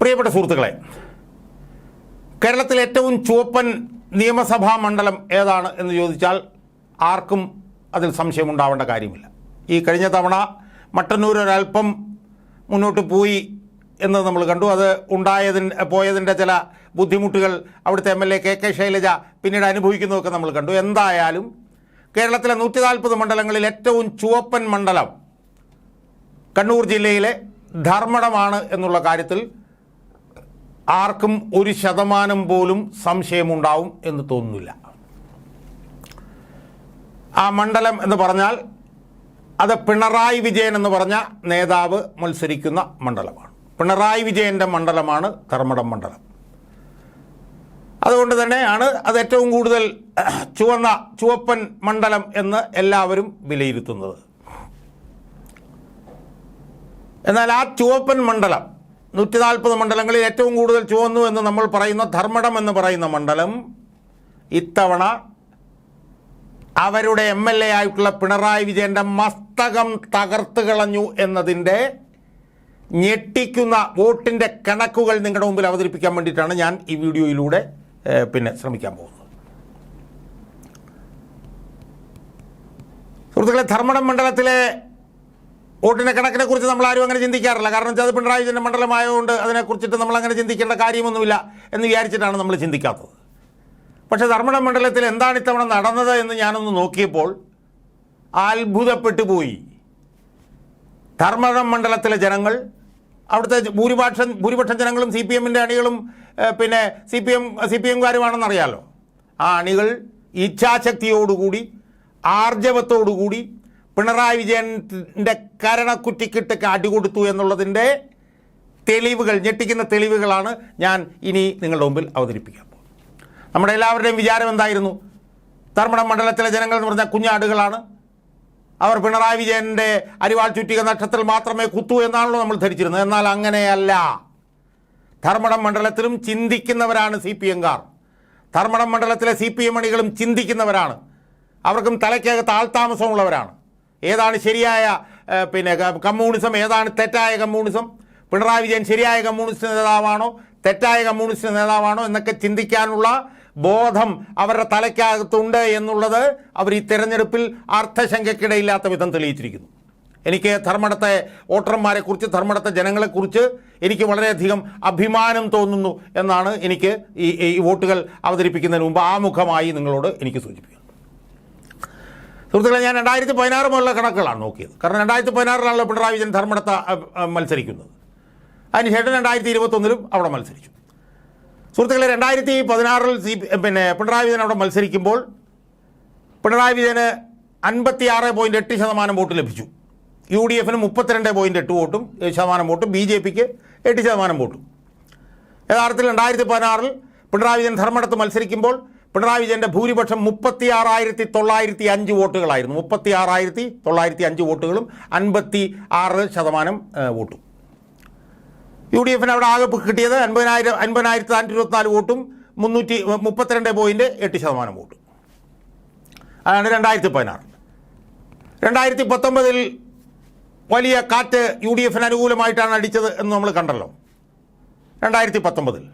പ്രിയപ്പെട്ട സുഹൃത്തുക്കളെ കേരളത്തിൽ ഏറ്റവും ചുവപ്പൻ നിയമസഭാ മണ്ഡലം ഏതാണ് എന്ന് ചോദിച്ചാൽ ആർക്കും അതിൽ സംശയമുണ്ടാവേണ്ട കാര്യമില്ല. ഈ കഴിഞ്ഞ തവണ മട്ടന്നൂർ ഒരല്പം മുന്നോട്ട് പോയി എന്ന് നമ്മൾ കണ്ടു. അത് ഉണ്ടായതിന് പോയതിന്റെ ചില ബുദ്ധിമുട്ടുകൾ അവിടുത്തെ M L A K K Shailaja പിന്നീട് അനുഭവിക്കുന്നതൊക്കെ നമ്മൾ കണ്ടു. എന്തായാലും കേരളത്തിലെ നൂറ്റി നാൽപ്പത് മണ്ഡലങ്ങളിൽ ഏറ്റവും ചുവപ്പൻ മണ്ഡലം കണ്ണൂർ ജില്ലയിലെ ധർമ്മടമാണ് എന്നുള്ള കാര്യത്തിൽ ആർക്കും ഒരു ശതമാനം പോലും സംശയമുണ്ടാവും എന്ന് തോന്നുന്നില്ല. ആ മണ്ഡലം എന്ന് പറഞ്ഞാൽ അത് പിണറായി വിജയൻ എന്ന് പറഞ്ഞ നേതാവ് മത്സരിക്കുന്ന മണ്ഡലമാണ്. പിണറായി വിജയന്റെ മണ്ഡലമാണ് ധർമ്മടം മണ്ഡലം. അതുകൊണ്ട് തന്നെയാണ് അത് ഏറ്റവും കൂടുതൽ ചുവന്ന ചുവപ്പൻ മണ്ഡലം എന്ന് എല്ലാവരും വിലയിരുത്തുന്നത്. എന്നാൽ ആ ചുവപ്പൻ മണ്ഡലം നൂറ്റി നാൽപ്പത് മണ്ഡലങ്ങളിൽ ഏറ്റവും കൂടുതൽ ചുവന്നു എന്ന് നമ്മൾ പറയുന്ന ധർമ്മടം എന്ന് പറയുന്ന മണ്ഡലം ഇത്തവണ അവരുടെ എം എൽ എ ആയിട്ടുള്ള പിണറായി വിജയന്റെ മസ്തകം തകർത്ത് കളഞ്ഞു എന്നതിന്റെ ഞെട്ടിക്കുന്ന വോട്ടിന്റെ കണക്കുകൾ നിങ്ങളുടെ മുമ്പിൽ അവതരിപ്പിക്കാൻ വേണ്ടിയിട്ടാണ് ഞാൻ ഈ വീഡിയോയിലൂടെ പിന്നെ ശ്രമിക്കാൻ പോകുന്നത്. സുഹൃത്തുക്കളെ ധർമ്മടം മണ്ഡലത്തിലെ വോട്ടിന്റെ കണക്കിനെ കുറിച്ച് നമ്മൾ ആരും അങ്ങനെ ചിന്തിക്കാറില്ല. കാരണം വെച്ചാൽ അത് പിണറായി വിജയന്റെ മണ്ഡലമായതുകൊണ്ട് അതിനെക്കുറിച്ചിട്ട് നമ്മൾ അങ്ങനെ ചിന്തിക്കേണ്ട കാര്യമൊന്നുമില്ല എന്ന് വിചാരിച്ചിട്ടാണ് നമ്മൾ ചിന്തിക്കാത്തത്. പക്ഷേ ധർമ്മടം മണ്ഡലത്തിൽ എന്താണ് ഇത്തവണ നടന്നത് എന്ന് ഞാനൊന്ന് നോക്കിയപ്പോൾ അത്ഭുതപ്പെട്ടു പോയി. ധർമ്മടം മണ്ഡലത്തിലെ ജനങ്ങൾ അവിടുത്തെ ഭൂരിപക്ഷം ഭൂരിപക്ഷം ജനങ്ങളും സി പി എമ്മിന്റെ അണികളും പിന്നെ C P M C P എംകാരുമാണെന്നറിയാലോ. ആ അണികൾ ഇച്ഛാശക്തിയോടുകൂടി ആർജവത്തോടുകൂടി പിണറായി വിജയന്റെ കരണക്കുറ്റിക്കിട്ടൊക്കെ അടികൊടുത്തു എന്നുള്ളതിന്റെ തെളിവുകൾ ഞെട്ടിക്കുന്ന തെളിവുകളാണ് ഞാൻ ഇനി നിങ്ങളുടെ മുമ്പിൽ അവതരിപ്പിക്കാൻ പോകുന്നത്. നമ്മുടെ എല്ലാവരുടെയും വിചാരം എന്തായിരുന്നു? ധർമ്മടം മണ്ഡലത്തിലെ ജനങ്ങൾ എന്ന് പറഞ്ഞാൽ കുഞ്ഞാടുകളാണ്. അവർ പിണറായി വിജയന്റെ അരിവാൾ ചുറ്റിക നക്ഷത്രത്തിൽ മാത്രമേ കുത്തു എന്നാണല്ലോ നമ്മൾ ധരിച്ചിരുന്നത്. എന്നാൽ അങ്ങനെയല്ല. ധർമ്മടം മണ്ഡലത്തിലും ചിന്തിക്കുന്നവരാണ് സി പി എംകാർ. ധർമ്മടം മണ്ഡലത്തിലെ സി പി എം അണികളും ചിന്തിക്കുന്നവരാണ്. അവർക്കും തലയ്ക്കകത്ത് ആൾതാമസമുള്ളവരാണ്. ഏതാണ് ശരിയായ പിന്നെ കമ്മ്യൂണിസം? ഏതാണ് തെറ്റായ കമ്മ്യൂണിസം? പിണറായി വിജയൻ ശരിയായ കമ്മ്യൂണിസ്റ്റ് നേതാവാണോ? തെറ്റായ കമ്മ്യൂണിസ്റ്റ് നേതാവാണോ? എന്നൊക്കെ ചിന്തിക്കാനുള്ള ബോധം അവരുടെ തലയ്ക്കകത്തുണ്ട് എന്നുള്ളത് അവർ ഈ തെരഞ്ഞെടുപ്പിൽ അർത്ഥശങ്കയ്ക്കിടയില്ലാത്ത വിധം തെളിയിച്ചിരിക്കുന്നു. എനിക്ക് ധർമ്മടത്തെ വോട്ടർമാരെക്കുറിച്ച് ധർമ്മടത്തെ ജനങ്ങളെക്കുറിച്ച് എനിക്ക് വളരെയധികം അഭിമാനം തോന്നുന്നു എന്നാണ് എനിക്ക് ഈ ഈ വോട്ടുകൾ അവതരിപ്പിക്കുന്നതിന് മുമ്പ് ആമുഖമായി നിങ്ങളോട് എനിക്ക് സൂചിപ്പിക്കുന്നത്. സുഹൃത്തുക്കളെ ഞാൻ രണ്ടായിരത്തി പതിനാറ് മുതലുള്ള കണക്കുകളാണ് നോക്കിയത്. കാരണം രണ്ടായിരത്തി പതിനാറിലാണല്ലോ പിണറായി വിജയൻ ധർമ്മടത്ത മത്സരിക്കുന്നത്. അതിനുശേഷം രണ്ടായിരത്തി ഇരുപത്തൊന്നിലും അവിടെ മത്സരിച്ചു. സുഹൃത്തുക്കളെ രണ്ടായിരത്തി പതിനാറിൽ സി പിന്നെ പിണറായി വിജയൻ അവിടെ മത്സരിക്കുമ്പോൾ പിണറായി വിജയന് അൻപത്തി ആറ് പോയിന്റ് എട്ട് ശതമാനം വോട്ട് ലഭിച്ചു. യു ഡി എഫിന് മുപ്പത്തിരണ്ട് പോയിന്റ് എട്ട് വോട്ടും ശതമാനം വോട്ടും ബി ജെ പിക്ക് എട്ട് ശതമാനം വോട്ടും. യഥാർത്ഥത്തിൽ രണ്ടായിരത്തി പതിനാറിൽ പിണറായി വിജയൻ ധർമ്മടത്ത് മത്സരിക്കുമ്പോൾ പിണറായി വിജയന്റെ ഭൂരിപക്ഷം മുപ്പത്തി ആറായിരത്തി തൊള്ളായിരത്തി അഞ്ച് വോട്ടുകളായിരുന്നു. മുപ്പത്തി ആറായിരത്തി തൊള്ളായിരത്തി അഞ്ച് വോട്ടുകളും അൻപത്തി ആറ് ശതമാനം വോട്ടും. യു ഡി എഫിന് അവിടെ ആകെ കിട്ടിയത് അൻപതിനായിരം അൻപതിനായിരത്തി നാനൂറ്റി ഇരുപത്തിനാല് വോട്ടും മുന്നൂറ്റി മുപ്പത്തിരണ്ട് പോയിന്റ് എട്ട് ശതമാനം വോട്ടും. അതാണ് രണ്ടായിരത്തി പതിനാറ് രണ്ടായിരത്തി പത്തൊമ്പതിൽ വലിയ കാറ്റ് യു ഡി എഫിന് അനുകൂലമായിട്ടാണ് അടിച്ചത് എന്ന് നമ്മൾ കണ്ടല്ലോ. രണ്ടായിരത്തി പത്തൊമ്പതിൽ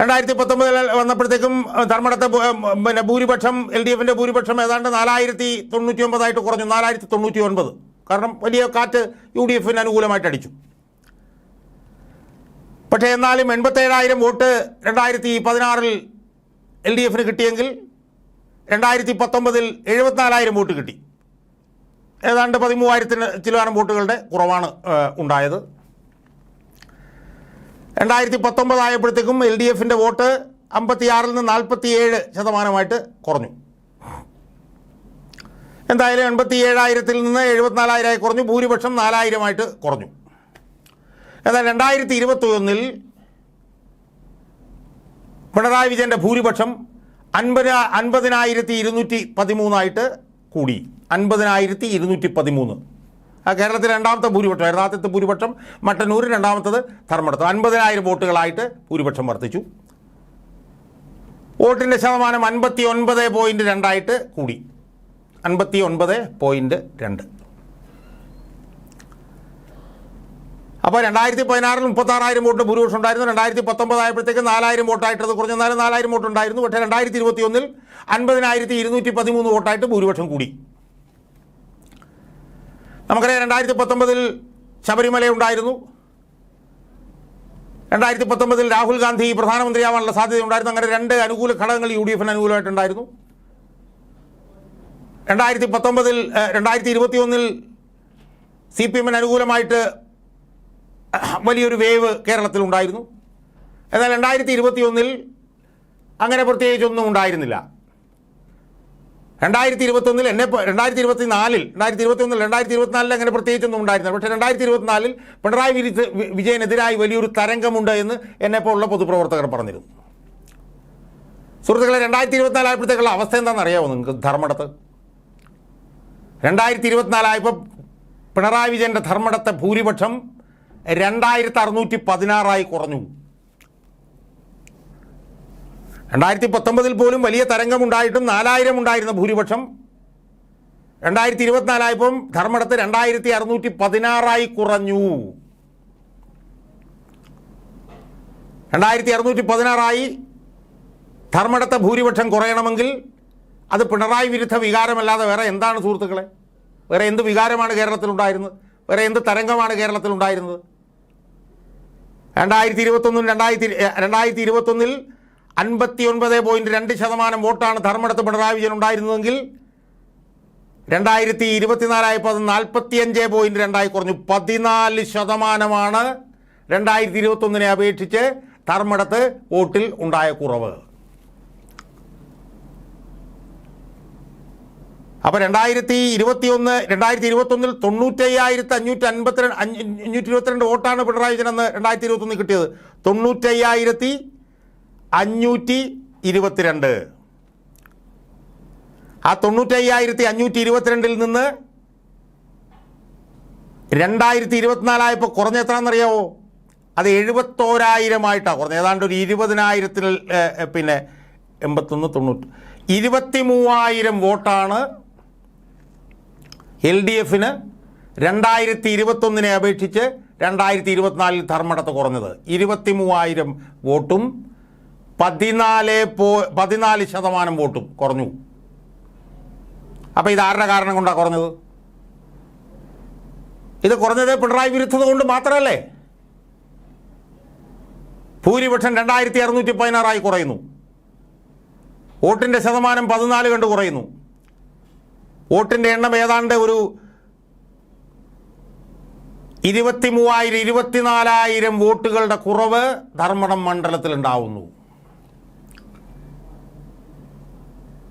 രണ്ടായിരത്തി പത്തൊമ്പതിൽ വന്നപ്പോഴത്തേക്കും ധർമ്മടത്തെ പിന്നെ ഭൂരിപക്ഷം എൽ ഡി എഫിന്റെ ഭൂരിപക്ഷം ഏതാണ്ട് നാലായിരത്തി തൊണ്ണൂറ്റി ഒമ്പതായിട്ട് കുറഞ്ഞു നാലായിരത്തി തൊണ്ണൂറ്റി ഒൻപത് കാരണം വലിയ കാറ്റ് യു ഡി എഫിന് അനുകൂലമായിട്ട് അടിച്ചു. പക്ഷേ എന്നാലും എൺപത്തേഴായിരം വോട്ട് രണ്ടായിരത്തി പതിനാറിൽ എൽ ഡി എഫിന് കിട്ടിയെങ്കിൽ രണ്ടായിരത്തി പത്തൊമ്പതിൽ എഴുപത്തിനാലായിരം വോട്ട് കിട്ടി. ഏതാണ്ട് പതിമൂവായിരത്തിന് ചിലവാനം വോട്ടുകളുടെ കുറവാണ് ഉണ്ടായത്. രണ്ടായിരത്തി പത്തൊമ്പതായപ്പോഴത്തേക്കും എൽ ഡി എഫിന്റെ വോട്ട് അമ്പത്തിയാറിൽ നിന്ന് നാൽപ്പത്തിയേഴ് ശതമാനമായിട്ട് കുറഞ്ഞു. എന്തായാലും എൺപത്തി ഏഴായിരത്തിൽ നിന്ന് എഴുപത്തിനാലായിരമായി കുറഞ്ഞു ഭൂരിപക്ഷം നാലായിരമായിട്ട് കുറഞ്ഞു. എന്നാൽ രണ്ടായിരത്തി ഇരുപത്തി ഒന്നിൽ പിണറായി വിജയന്റെ ഭൂരിപക്ഷം അൻപത് അൻപതിനായിരത്തി ഇരുന്നൂറ്റി പതിമൂന്നായിട്ട് കൂടി. അൻപതിനായിരത്തി ഇരുന്നൂറ്റി പതിമൂന്ന് കേരളത്തിൽ രണ്ടാമത്തെ ഭൂരിപക്ഷം ആദ്യത്തെ ഭൂരിപക്ഷം മട്ടന്നൂർ രണ്ടാമത്തത് ധർമ്മടത്ത്. അൻപതിനായിരം വോട്ടുകളായിട്ട് ഭൂരിപക്ഷം വർദ്ധിച്ചു. വോട്ടിന്റെ ശതമാനം അൻപത്തി ഒൻപത് പോയിന്റ് രണ്ടായിട്ട് കൂടി. അൻപത്തി ഒൻപത് പോയിന്റ് രണ്ട്. അപ്പോൾ രണ്ടായിരത്തി പതിനാറിൽ മുപ്പത്താറായിരം വോട്ട് ഭൂരിപക്ഷം ഉണ്ടായിരുന്നു. രണ്ടായിരത്തി പത്തൊമ്പത് ആയപ്പോഴത്തേക്ക് നാലായിരം വോട്ടായിട്ട് അത് കുറഞ്ഞെന്നാലും നാലായിരം വോട്ടുണ്ടായിരുന്നു. പക്ഷേ രണ്ടായിരത്തി ഇരുപത്തി ഒന്നിൽ അൻപതിനായിരത്തി ഇരുന്നൂറ്റി പതിമൂന്ന് വോട്ടായിട്ട് ഭൂരിപക്ഷം കൂടി. നമുക്കറിയാം രണ്ടായിരത്തി പത്തൊമ്പതിൽ ശബരിമല ഉണ്ടായിരുന്നു. രണ്ടായിരത്തി പത്തൊമ്പതിൽ രാഹുൽ ഗാന്ധി പ്രധാനമന്ത്രിയാവാനുള്ള സാധ്യത ഉണ്ടായിരുന്നു. അങ്ങനെ രണ്ട് അനുകൂല ഘടകങ്ങൾ യു ഡി എഫിന് അനുകൂലമായിട്ടുണ്ടായിരുന്നു രണ്ടായിരത്തി പത്തൊമ്പതിൽ രണ്ടായിരത്തി ഇരുപത്തി ഒന്നിൽ സി പി എമ്മിന് അനുകൂലമായിട്ട് വലിയൊരു വേവ് കേരളത്തിലുണ്ടായിരുന്നു എന്നാൽ രണ്ടായിരത്തി ഇരുപത്തിയൊന്നിൽ അങ്ങനെ പ്രത്യേകിച്ചൊന്നും ഉണ്ടായിരുന്നില്ല. രണ്ടായിരത്തി ഇരുപത്തൊന്നിൽ എന്നെ രണ്ടായിരത്തി ഇരുപത്തി നാലിൽ രണ്ടായിരത്തി ഇരുപത്തി ഒന്നിൽ രണ്ടായിരത്തി ഇരുപത്തിനാലിൽ അങ്ങനെ പ്രത്യേകിച്ചൊന്നും ഉണ്ടായിരുന്നില്ല. പക്ഷേ രണ്ടായിരത്തി ഇരുപത്തിനാലിൽ പിണറായി വിരുദ്ധ വിജയനെതിരായി വലിയൊരു തരംഗമുണ്ട് എന്ന് എന്നെപ്പോലുള്ള പൊതുപ്രവർത്തകർ പറഞ്ഞിരുന്നു. സുഹൃത്തുക്കളെ രണ്ടായിരത്തി ഇരുപത്തിനാലായപ്പോഴത്തേക്കുള്ള അവസ്ഥ എന്താണെന്ന് അറിയാമോ നിങ്ങൾക്ക് ധർമ്മടത്ത്? രണ്ടായിരത്തി ഇരുപത്തിനാലായപ്പോൾ പിണറായി വിജയന്റെ ധർമ്മടത്തെ ഭൂരിപക്ഷം രണ്ടായിരത്തി അറുന്നൂറ്റി പതിനാറായി കുറഞ്ഞു. രണ്ടായിരത്തി പത്തൊമ്പതിൽ പോലും വലിയ തരംഗമുണ്ടായിട്ടും നാലായിരം ഉണ്ടായിരുന്ന ഭൂരിപക്ഷം രണ്ടായിരത്തി ഇരുപത്തിനാലായപ്പം ധർമ്മടത്ത് രണ്ടായിരത്തി അറുന്നൂറ്റി പതിനാറായി കുറഞ്ഞു. രണ്ടായിരത്തി അറുന്നൂറ്റി പതിനാറായി ധർമ്മടത്തെ ഭൂരിപക്ഷം കുറയണമെങ്കിൽ അത് പിണറായി വിരുദ്ധ വികാരമല്ലാതെ വേറെ എന്താണ് സുഹൃത്തുക്കളെ? വേറെ എന്ത് വികാരമാണ് കേരളത്തിലുണ്ടായിരുന്നത്? വേറെ എന്ത് തരംഗമാണ് കേരളത്തിലുണ്ടായിരുന്നത്? രണ്ടായിരത്തി ഇരുപത്തൊന്നിൽ രണ്ടായിരത്തി രണ്ടായിരത്തി ഇരുപത്തൊന്നിൽ അൻപത്തി ഒൻപത് പോയിന്റ് രണ്ട് ശതമാനം വോട്ടാണ് ധർമ്മടത്ത് പിണറായി വിജയൻ ഉണ്ടായിരുന്നതെങ്കിൽ രണ്ടായിരത്തി ഇരുപത്തിനാലായപ്പോൾ അത് നാൽപ്പത്തിയഞ്ച് പോയിന്റ് രണ്ടായി കുറഞ്ഞു. പതിനാല് ശതമാനമാണ് രണ്ടായിരത്തി ഇരുപത്തൊന്നിനെ അപേക്ഷിച്ച് ധർമ്മടത്ത് വോട്ടിൽ ഉണ്ടായ കുറവ്. അപ്പോൾ രണ്ടായിരത്തി ഇരുപത്തി ഒന്ന് രണ്ടായിരത്തി ഇരുപത്തൊന്നിൽ തൊണ്ണൂറ്റയ്യായിരത്തി അഞ്ഞൂറ്റി അൻപത്തിരണ്ട് അഞ്ഞൂറ്റി ഇരുപത്തിരണ്ട് വോട്ടാണ് പിണറായി വിജയൻ അന്ന് രണ്ടായിരത്തി ഇരുപത്തൊന്നിൽ കിട്ടിയത്. തൊണ്ണൂറ്റയ്യായിരത്തി അഞ്ഞൂറ്റി ഇരുപത്തിരണ്ട്. ആ തൊണ്ണൂറ്റയ്യായിരത്തി അഞ്ഞൂറ്റി ഇരുപത്തിരണ്ടിൽ നിന്ന് രണ്ടായിരത്തി ഇരുപത്തിനാലായപ്പോൾ കുറഞ്ഞ എത്രയാണെന്നറിയാവോ? അത് എഴുപത്തോരായിരമായിട്ടാണ് കുറഞ്ഞ ഏതാണ്ട് ഒരു ഇരുപതിനായിരത്തിൽ പിന്നെ എൺപത്തൊന്ന് തൊണ്ണൂറ്റി ഇരുപത്തി മൂവായിരം വോട്ടാണ് എൽ ഡി എഫിന് രണ്ടായിരത്തി ഇരുപത്തൊന്നിനെ അപേക്ഷിച്ച് രണ്ടായിരത്തി ഇരുപത്തിനാലിൽ ധർമ്മടത്ത് കുറഞ്ഞത്. ഇരുപത്തി മൂവായിരം വോട്ടും പതിനാല് പോ പതിനാല് ശതമാനം വോട്ടും കുറഞ്ഞു. അപ്പോൾ ഇത് ആരുടെ കാരണം കൊണ്ടാണ് കുറഞ്ഞത്? ഇത് കുറഞ്ഞത് പിണറായി വിരുദ്ധത കൊണ്ട് മാത്രമല്ലേ? ഭൂരിപക്ഷം രണ്ടായിരത്തി അറുന്നൂറ്റി പതിനാറായി കുറയുന്നു. വോട്ടിന്റെ ശതമാനം പതിനാല് കണ്ട് കുറയുന്നു. വോട്ടിന്റെ എണ്ണം ഏതാണ്ട് ഒരു ഇരുപത്തി മൂവായിരം ഇരുപത്തിനാലായിരം വോട്ടുകളുടെ കുറവ് ധർമ്മടം മണ്ഡലത്തിൽ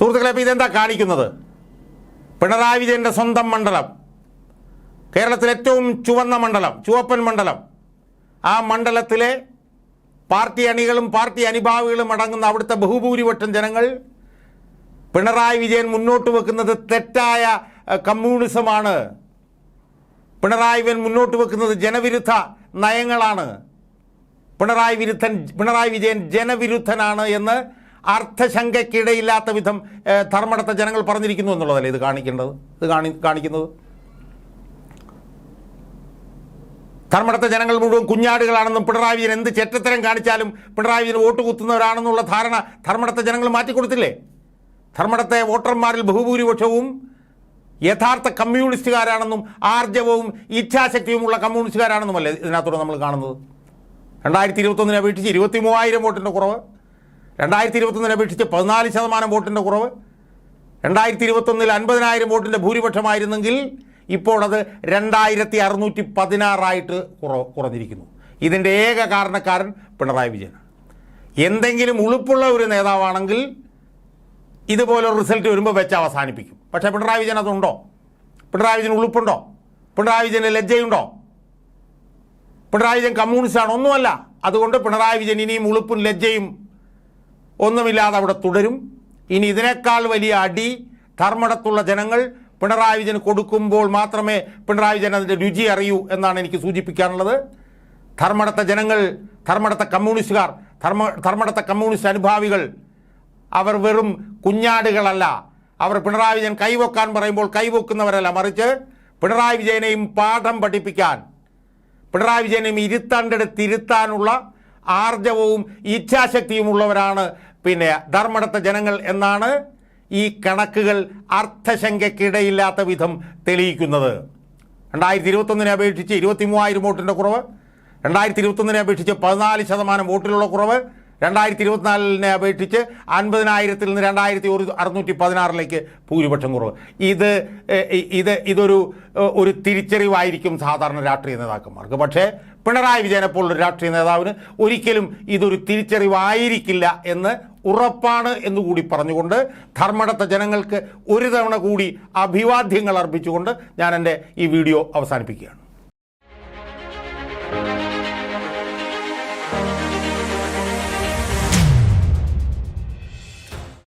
സുഹൃത്തുക്കളെ അപ്പോൾ ഇതെന്താ കാണിക്കുന്നത്? പിണറായി വിജയന്റെ സ്വന്തം മണ്ഡലം. കേരളത്തിലെ ഏറ്റവും ചുവന്ന മണ്ഡലം ചുവപ്പൻ മണ്ഡലം. ആ മണ്ഡലത്തിലെ പാർട്ടി അണികളും പാർട്ടി അനുഭാവികളും അടങ്ങുന്ന അവിടുത്തെ ബഹുഭൂരിപക്ഷം ജനങ്ങൾ പിണറായി വിജയൻ മുന്നോട്ട് വെക്കുന്നത് തെറ്റായ കമ്മ്യൂണിസമാണ്. പിണറായി വിജയൻ മുന്നോട്ട് വെക്കുന്നത് ജനവിരുദ്ധ നയങ്ങളാണ്. പിണറായി വിരുദ്ധൻ പിണറായി വിജയൻ ജനവിരുദ്ധനാണ് എന്ന് അർത്ഥശങ്കയ്ക്കിടയില്ലാത്ത വിധം ധർമ്മടത്ത ജനങ്ങൾ പറഞ്ഞിരിക്കുന്നു എന്നുള്ളതല്ലേ ഇത് കാണിക്കേണ്ടത്? ഇത് കാണി കാണിക്കുന്നത്? ധർമ്മടത്തെ ജനങ്ങൾ മുഴുവൻ കുഞ്ഞാടുകളാണെന്നും പിണറായി വിജയൻ എന്ത് ചെറ്റത്തരം കാണിച്ചാലും പിണറായി വിജയൻ വോട്ട് കുത്തുന്നവരാണെന്നുള്ള ധാരണ ധർമ്മടത്തെ ജനങ്ങൾ മാറ്റിക്കൊടുത്തില്ലേ? ധർമ്മടത്തെ വോട്ടർമാരിൽ ബഹുഭൂരിപക്ഷവും യഥാർത്ഥ കമ്മ്യൂണിസ്റ്റുകാരാണെന്നും ആർജവവും ഇച്ഛാശക്തിയുമുള്ള കമ്മ്യൂണിസ്റ്റുകാരാണെന്നുമല്ലേ ഇതിനകത്തൂടെ നമ്മൾ കാണുന്നത്? രണ്ടായിരത്തി ഇരുപത്തൊന്നിനെ അപേക്ഷിച്ച് ഇരുപത്തി മൂവായിരം വോട്ടിന്റെ കുറവ്. രണ്ടായിരത്തി ഇരുപത്തൊന്നിനെ അപേക്ഷിച്ച് പതിനാല് ശതമാനം വോട്ടിന്റെ കുറവ്. രണ്ടായിരത്തി ഇരുപത്തൊന്നിൽ അൻപതിനായിരം വോട്ടിന്റെ ഭൂരിപക്ഷമായിരുന്നെങ്കിൽ ഇപ്പോൾ അത് രണ്ടായിരത്തി അറുന്നൂറ്റി പതിനാറായിട്ട് കുറ കുറഞ്ഞിരിക്കുന്നു. ഇതിന്റെ ഏക കാരണക്കാരൻ പിണറായി വിജയൻ എന്തെങ്കിലും ഉളുപ്പുള്ള ഒരു നേതാവാണെങ്കിൽ ഇതുപോലൊരു റിസൾട്ട് വരുമ്പോൾ വെച്ച് അവസാനിപ്പിക്കും. പക്ഷേ പിണറായി വിജയൻ അതുണ്ടോ? പിണറായി വിജയൻ ഉളുപ്പുണ്ടോ? പിണറായി വിജയന് ലജ്ജയുണ്ടോ? പിണറായി വിജയൻ കമ്മ്യൂണിസ്റ്റാണ്. ഒന്നുമല്ല. അതുകൊണ്ട് പിണറായി വിജയൻ ഇനിയും ഉളുപ്പും ലജ്ജയും ഒന്നുമില്ലാതെ അവിടെ തുടരും. ഇനി ഇതിനേക്കാൾ വലിയ അടി ധർമ്മടത്തുള്ള ജനങ്ങൾ പിണറായി വിജയൻ കൊടുക്കുമ്പോൾ മാത്രമേ പിണറായി വിജയൻ അതിന്റെ രുചി അറിയൂ എന്നാണ് എനിക്ക് സൂചിപ്പിക്കാനുള്ളത്. ധർമ്മടത്തെ ജനങ്ങൾ ധർമ്മടത്തെ കമ്മ്യൂണിസ്റ്റുകാർ ധർമ്മ ധർമ്മടത്തെ കമ്മ്യൂണിസ്റ്റ് അനുഭാവികൾ അവർ വെറും കുഞ്ഞാടുകളല്ല. അവർ പിണറായി വിജയൻ കൈവക്കാൻ പറയുമ്പോൾ കൈവക്കുന്നവരല്ല. മറിച്ച് പിണറായി വിജയനെയും പാഠം പഠിപ്പിക്കാൻ പിണറായി വിജയനെയും ഇരുത്തണ്ടെടുത്തിരുത്താനുള്ള ആർജവവും ഇച്ഛാശക്തിയും ഇച്ഛാശക്തിയുമുള്ളവരാണ് പിന്നെ ധർമ്മടത്ത ജനങ്ങൾ എന്നാണ് ഈ കണക്കുകൾ അർത്ഥശങ്കയ്ക്കിടയില്ലാത്ത വിധം തെളിയിക്കുന്നത്. രണ്ടായിരത്തി ഇരുപത്തൊന്നിനെ അപേക്ഷിച്ച് ഇരുപത്തി മൂവായിരം വോട്ടിന്റെ കുറവ്. രണ്ടായിരത്തി ഇരുപത്തൊന്നിനെ അപേക്ഷിച്ച് പതിനാല് ശതമാനം വോട്ടിലുള്ള കുറവ്. രണ്ടായിരത്തി ഇരുപത്തിനാലിനെ അപേക്ഷിച്ച് അൻപതിനായിരത്തിൽ നിന്ന് രണ്ടായിരത്തി ഒരു അറുന്നൂറ്റി പതിനാറിലേക്ക് ഭൂരിപക്ഷം കുറവ്. ഇത് ഇത് ഇതൊരു ഒരു തിരിച്ചറിവായിരിക്കും സാധാരണ രാഷ്ട്രീയ നേതാക്കന്മാർക്ക്. പക്ഷേ പിണറായി വിജയനെ പോലുള്ള രാഷ്ട്രീയ നേതാവിന് ഒരിക്കലും ഇതൊരു തിരിച്ചറിവായിരിക്കില്ല എന്ന് ഉറപ്പാണ് എന്നുകൂടി പറഞ്ഞുകൊണ്ട് ധർമ്മടത്ത ജനങ്ങൾക്ക് ഒരു തവണ കൂടി അഭിവാദ്യങ്ങൾ അർപ്പിച്ചുകൊണ്ട് ഞാൻ എന്റെ ഈ വീഡിയോ അവസാനിപ്പിക്കുകയാണ്.